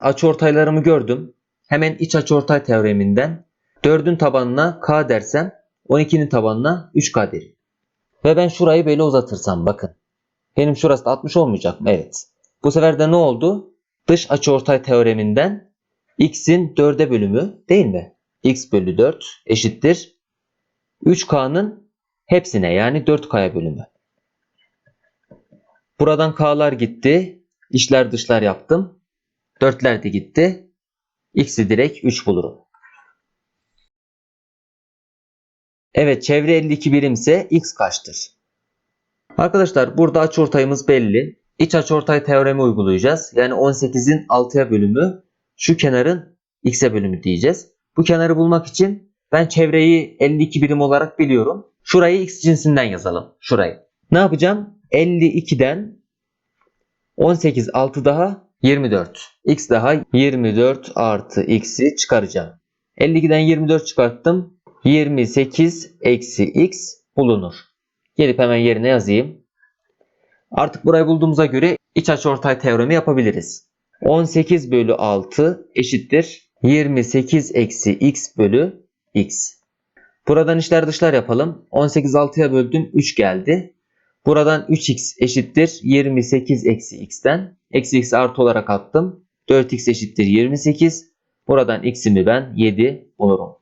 Açıortaylarımı gördüm. Hemen iç açıortay teoreminden 4'ün tabanına k dersem 12'nin tabanına 3k derim. Ve ben şurayı böyle uzatırsam bakın. Benim şurası da 60 olmayacak mı? Evet. Bu sefer de ne oldu? Dış açıortay teoreminden x'in 4'e bölümü değil mi? x bölü 4 eşittir 3k'nın hepsine yani 4k'ya bölümü. Buradan k'lar gitti. İşler dışlar yaptım. 4'ler de gitti. x'i direkt 3 bulurum. Evet çevre 52 birimse x kaçtır? Arkadaşlar burada açıortayımız belli. İç açıortay teoremi uygulayacağız. Yani 18'in 6'ya bölümü şu kenarın x'e bölümü diyeceğiz. Bu kenarı bulmak için ben çevreyi 52 birim olarak biliyorum. Şurayı x cinsinden yazalım. Şurayı. Ne yapacağım? 52'den 18 6 daha 24. x daha 24 artı x'i çıkaracağım. 52'den 24 çıkarttım. 28 eksi x bulunur. Gelip hemen yerine yazayım. Artık burayı bulduğumuza göre iç açıortay teoremi yapabiliriz. 18 bölü 6 eşittir 28 eksi x bölü x. Buradan içler dışlar yapalım. 18 6'ya böldüm 3 geldi. Buradan 3x eşittir 28 eksi x'ten. Eksi x artı olarak attım. 4x eşittir 28. Buradan x'imi ben 7 bulurum.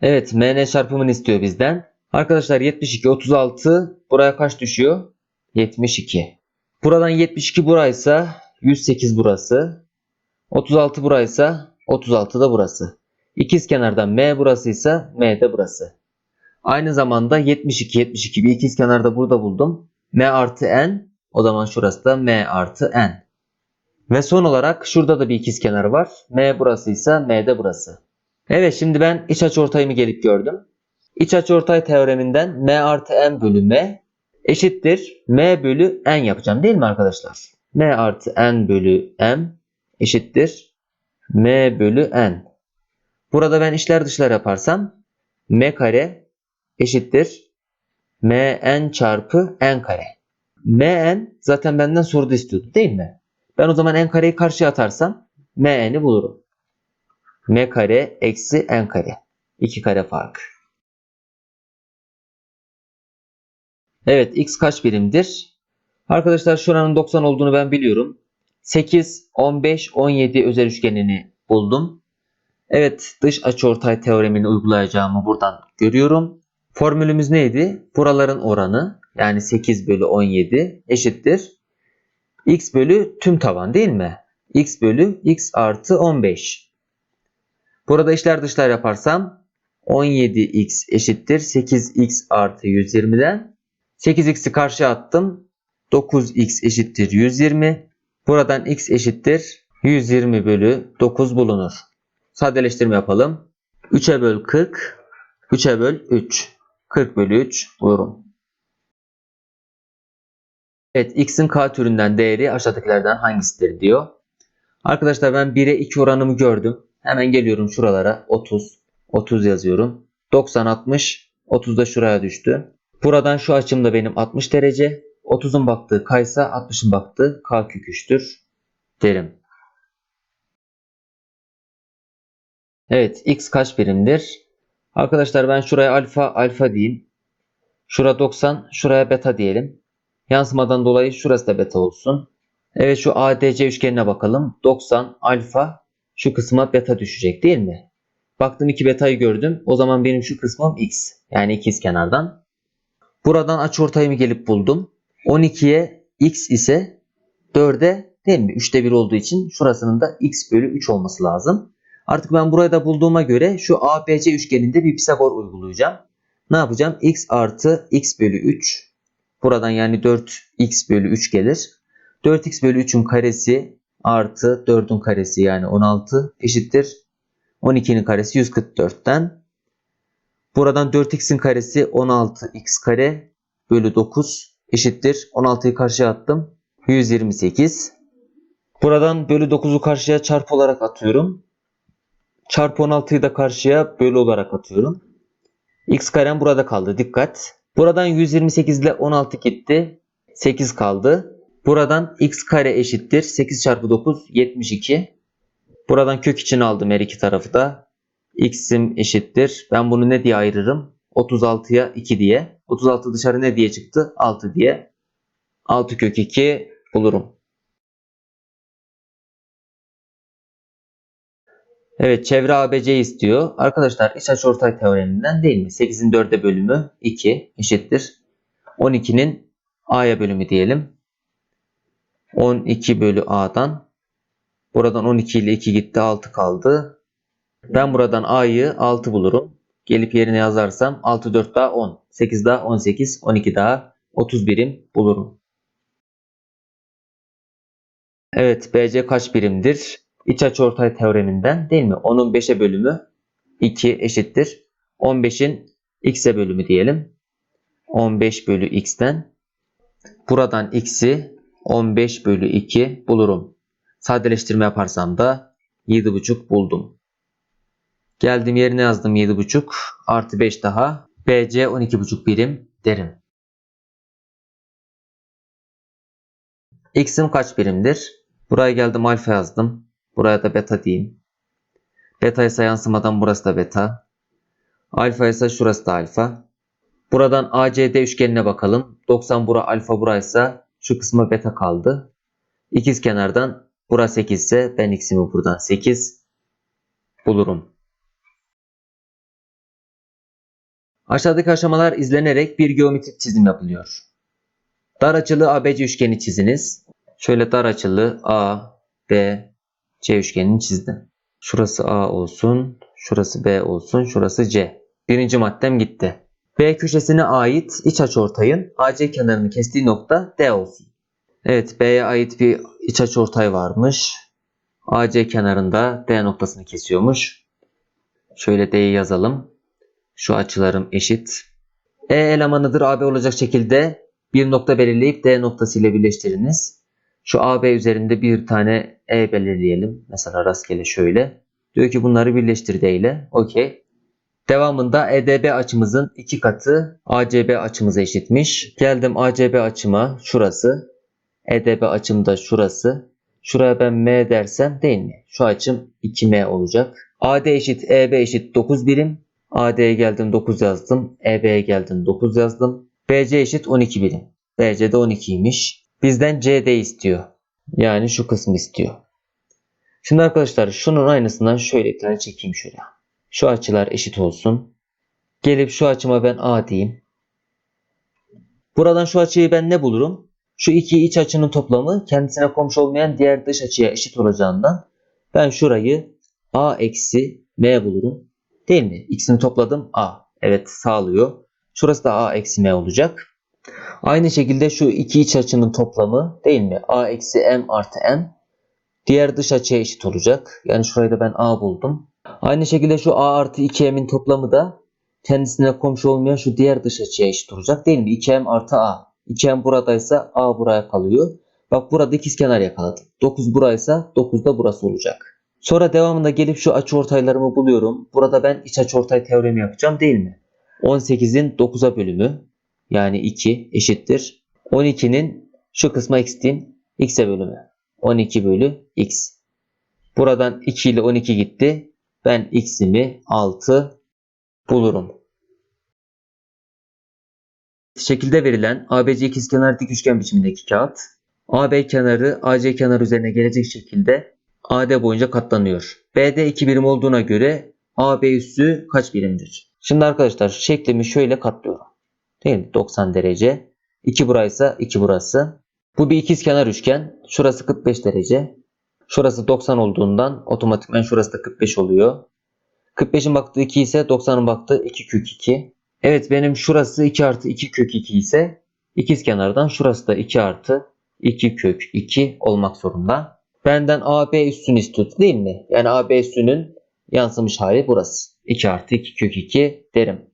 Evet mn çarpımını istiyor bizden. Arkadaşlar 72 36 buraya kaç düşüyor? 72. Buradan 72 buraysa 108 burası. 36 buraysa 36 da burası. İkiz kenardan m burasıysa m de burası. Aynı zamanda 72 72 bir ikiz kenarda burada buldum. M artı n o zaman şurası da m artı n. Ve son olarak şurada da bir ikiz kenar var. m burasıysa m de burası. Evet şimdi ben iç açıortayımı gelip gördüm. İç açıortay teoreminden m artı n bölü m eşittir m bölü n yapacağım değil mi arkadaşlar? m artı n bölü m eşittir m bölü n. Burada ben işler dışlar yaparsam m kare eşittir mn çarpı n kare. mn zaten benden soruda istiyordu değil mi? Ben o zaman n kareyi karşıya atarsam mn'i bulurum. m kare eksi n kare. 2 kare fark. Evet x kaç birimdir? Arkadaşlar şuranın 90 olduğunu ben biliyorum. 8, 15, 17 özel üçgenini buldum. Evet dış açıortay teoremini uygulayacağımı buradan görüyorum. Formülümüz neydi? Buraların oranı yani 8 bölü 17 eşittir. x bölü tüm taban değil mi? x bölü x artı 15. Burada işler dışlar yaparsam 17x eşittir 8x artı 120'den 8x'i karşıya attım. 9x eşittir 120. Buradan x eşittir 120 bölü 9 bulunur. Sadeleştirme yapalım. 3'e böl 40. 3'e böl 3. 40 bölü 3 bulurum. Evet x'in k türünden değeri aşağıdakilerden hangisidir diyor. Arkadaşlar ben 1'e 2 oranımı gördüm. Hemen geliyorum şuralara 30. 30 yazıyorum. 90 60. 30 da şuraya düştü. Buradan şu açım da benim 60 derece. 30'un baktığı kaysa 60'ın baktığı k kök 3'tür derim. Evet x kaç birimdir? Arkadaşlar ben şuraya alfa alfa diyeyim. Şura 90 şuraya beta diyelim. Yansımadan dolayı şurası da beta olsun. Evet şu ADC üçgenine bakalım. 90 alfa şu kısma beta düşecek değil mi? Baktım 2 betayı gördüm. O zaman benim şu kısmım x. Yani ikiz kenardan. Buradan açıortayımı gelip buldum. 12'ye x ise 4'e değil mi? 3'te 1 olduğu için şurasının da x bölü 3 olması lazım. Artık ben burayı da bulduğuma göre şu ABC üçgeninde bir Pisagor uygulayacağım. Ne yapacağım? x artı x bölü 3. Buradan yani 4x bölü 3 gelir. 4x bölü 3'ün karesi artı 4'ün karesi yani 16 eşittir. 12'nin karesi 144'ten. Buradan 4x'in karesi 16x kare bölü 9 eşittir. 16'yı karşıya attım. 128. Buradan bölü 9'u karşıya çarpı olarak atıyorum. Çarpı 16'yı da karşıya bölü olarak atıyorum. X karem burada kaldı. Dikkat. Buradan 128 ile 16 gitti. 8 kaldı. Buradan x kare eşittir 8 çarpı 9 72. Buradan kök için aldım her iki tarafı da. x'im eşittir. Ben bunu ne diye ayırırım? 36'ya 2 diye. 36 dışarı ne diye çıktı? 6 diye. 6 kök 2 bulurum. Evet çevre ABC istiyor. Arkadaşlar iç açıortay teoreminden değil mi? 8'in 4'e bölümü 2 eşittir. 12'nin A'ya bölümü diyelim. 12 bölü A'dan. Buradan 12 ile 2 gitti 6 kaldı. Ben buradan A'yı 6 bulurum. Gelip yerine yazarsam 6 4 daha 10. 8 daha 18. 12 daha 30 birim bulurum. Evet BC kaç birimdir? İç açıortay teoreminden değil mi? Onun 5'e bölümü 2 eşittir. 15'in x'e bölümü diyelim. 15 bölü x'ten buradan x'i 15 bölü 2 bulurum. Sadeleştirme yaparsam da 7,5 buldum. Geldim yerine yazdım 7,5 artı 5 daha BC 12,5 birim derim. X'im kaç birimdir? Buraya geldim alfa yazdım. Buraya da beta diyeyim. Beta ise yansımadan burası da beta. Alfa ise şurası da alfa. Buradan ACD üçgenine bakalım. 90 bura alfa buraysa şu kısma beta kaldı. İkiz kenardan bura 8 ise ben x'imi buradan 8 bulurum. Aşağıdaki aşamalar izlenerek bir geometrik çizim yapılıyor. Dar açılı ABC üçgeni çiziniz. Şöyle dar açılı A, B, C üçgenini çizdim. Şurası A olsun, şurası B olsun, şurası C. Birinci maddem gitti. B köşesine ait iç açıortayın AC kenarını kestiği nokta D olsun. Evet B'ye ait bir iç açıortay varmış. AC kenarında D noktasını kesiyormuş. Şöyle D'yi yazalım. Şu açılarım eşit. E elemanıdır AB olacak şekilde bir nokta belirleyip D noktası ile birleştiriniz. Şu AB üzerinde bir tane E belirleyelim. Mesela rastgele şöyle. Diyor ki bunları birleştir D ile. Okey. Devamında EDB açımızın iki katı ACB açımıza eşitmiş. Geldim ACB açıma şurası. EDB açım da şurası. Şuraya ben M dersem değil mi? Şu açım 2M olacak. AD eşit EB eşit 9 birim. AD'ye geldim 9 yazdım. EB'ye geldim 9 yazdım. BC eşit 12 birim. BC de 12'ymiş. Bizden CD istiyor. Yani şu kısmı istiyor. Şimdi arkadaşlar şunun aynısından şöyle bir tane çekeyim şöyle. Şu açılar eşit olsun. Gelip şu açıma ben A diyeyim. Buradan şu açıyı ben ne bulurum? Şu iki iç açının toplamı kendisine komşu olmayan diğer dış açıya eşit olacağından ben şurayı A eksi M bulurum. Değil mi? İkisini topladım A. Evet sağlıyor. Şurası da A eksi M olacak. Aynı şekilde şu iki iç açının toplamı değil mi? A eksi M artı M. Diğer dış açıya eşit olacak. Yani şurayı da ben A buldum. Aynı şekilde şu A artı 2M'in toplamı da kendisine komşu olmayan şu diğer dış açıya eşit olacak değil mi? 2M artı A. 2M buradaysa A buraya kalıyor. Bak burada ikizkenar yakaladım. 9 buraysa 9 da burası olacak. Sonra devamında gelip şu açıortaylarımı buluyorum. Burada ben iç açıortay teoremi yapacağım değil mi? 18'in 9'a bölümü yani 2 eşittir. 12'nin şu kısma x diyeyim. x'e bölümü. 12 bölü x. Buradan 2 ile 12 gitti. Ben x'imi 6 bulurum. Şekilde verilen ABC ikizkenar dik üçgen biçimindeki kağıt AB kenarı AC kenarı üzerine gelecek şekilde AD boyunca katlanıyor. BD 2 birim olduğuna göre AB üssü kaç birimdir? Şimdi arkadaşlar şeklimi şöyle katlıyorum. Değil mi? 90 derece. 2 buraysa 2 burası. Bu bir ikizkenar üçgen. Şurası 45 derece. Şurası 90 olduğundan otomatikman şurası da 45 oluyor. 45'in baktığı 2 ise 90'ın baktığı 2 kök 2. Evet benim şurası 2 artı 2 kök 2 ise ikizkenardan şurası da 2 artı 2 kök 2 olmak zorunda. Benden AB üstünü istiyordu değil mi? Yani AB üstünün yansımış hali burası. 2 artı 2 kök 2 derim.